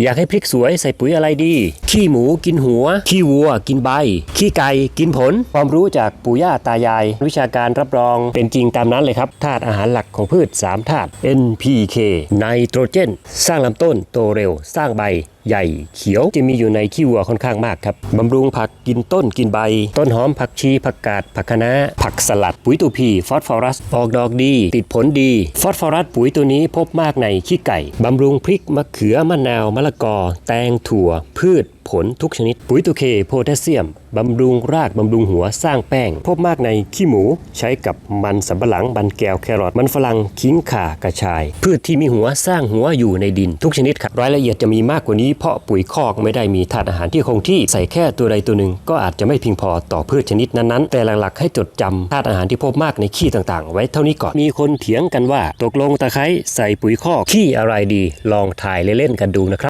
อยากให้พริกสวยใส่ปุ๋ยอะไรดี ขี้หมูกินหัว ขี้วัว กินใบ ขี้ไก่กินผล ความรู้จากปู่ย่าตายาย วิชาการรับรองเป็นจริงตามนั้นเลยครับธาตุอาหารหลักของพืช 3ธาตุ NPK ไนโตรเจน สร้างลำต้นโตเร็ว สร้างใบใหญ่เขียวจะมีอยู่ในขี้วัวค่อนข้างมากครับบำรุงผักกินต้นกินใบ ต้นหอมผักชีผักกาดผักคะน้าผักสลัด ปุ๋ยตูพีฟอสฟอรัส ออกดอกดี ติดผลดี ฟอสฟอรัสปุ๋ยตัวนี้พบมากในขี้ไก่บำรุงพริกมะเขือมะนาวมะละกอ แตงถั่ว พืชผลทุกชนิด ปุ๋ยตูเคโพแทสเซียม บำรุงราก บำรุงหัวสร้างแป้ง พบมากในขี้หมู ใช้กับมันสำปะหลังบันแก้วแครอทมันฝรั่งขิงข่ากระชาย พืชที่มีหัวสร้างหัวอยู่ในดินทุกชนิดครับรายละเอียดจะมีมากกว่านี้เพราะปุ๋ยคอกไม่ได้มีธาตุอาหารที่คงที่ใส่แค่ตัวใดตัวหนึ่งก็อาจจะไม่เพียงพอต่อพืชชนิดนั้นๆ แต่หลักๆให้จดจำธาตุอาหารที่พบมากในขี้ต่างๆ ไว้เท่านี้ก่อนมีคนเถียงกันว่าตกลงตะไคร้ใส่ปุ๋ยคอกขี้อะไรดี ลองถ่ายเล่นๆกันดูนะครับ